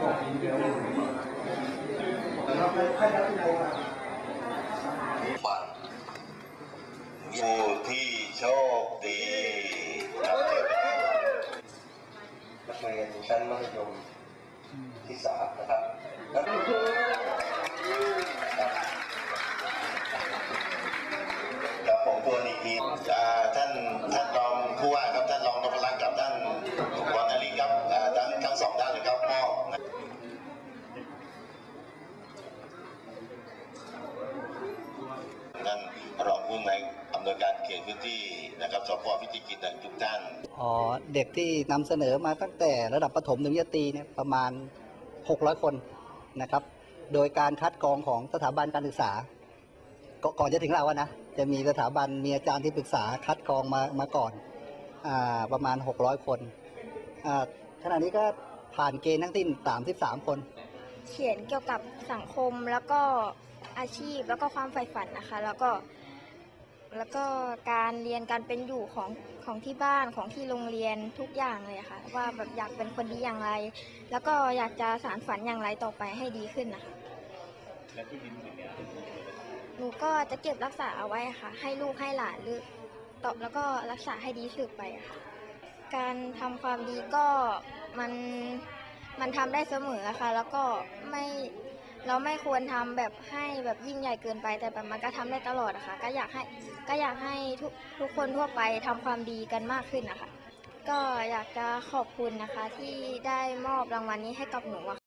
บัตรผู้ที่โชคดีครับนักเรียนชั้นมัธยมที่สามนะครับแล้วกับผมทวนอีกทีอ่า รองผู้ในอำนวยการเขตพื้นที่นะครับสพพิจิตรกิจทุกท่านอ๋อเด็กที่นำเสนอมาตั้งแต่ระดับประถมถึงยตรีเนี่ยประมาณ 600 คนนะครับ โดยการคัดกรองของสถาบันการศึกษา ก็ก่อนจะถึงเราอะนะ จะมีสถาบันมีอาจารย์ที่ปรึกษาคัดกรองมามาก่อนอาประมาณ 600 คนอ่าขณะนี้ก็ผ่านเกณฑ์ทั้งสิ้น 33 คน เขียนเกี่ยวกับสังคมแล้วก็อาชีพแล้วก็ความใฝ่ฝันนะคะ แล้วก็ แล้วก็การเรียนการเป็นอยู่ของของที่บ้านของที่โรงเรียนทุกอย่างเลยค่ะ ว่าแบบอยากเป็นคนดีอย่างไร แล้วก็อยากจะสานฝันอย่างไรต่อไปให้ดีขึ้นนะคะหนูก็จะเก็บรักษาเอาไว้ค่ะ ให้ลูกให้หลานหรือต่อแล้วก็รักษาให้ดีสืบไปค่ะ การทำความดีก็มันมันทำได้เสมอค่ะ แล้วก็ไม่ เราไม่ควรทำแบบให้แบบยิ่งใหญ่เกินไป แต่แบบมันก็ทำได้ตลอดนะคะก็อยากให้ก็อยากให้ทุกทุกคนทั่วไปทำความดีกันมากขึ้นนะคะ ก็อยากจะขอบคุณนะคะที่ได้มอบรางวัลนี้ให้กับหนูอะ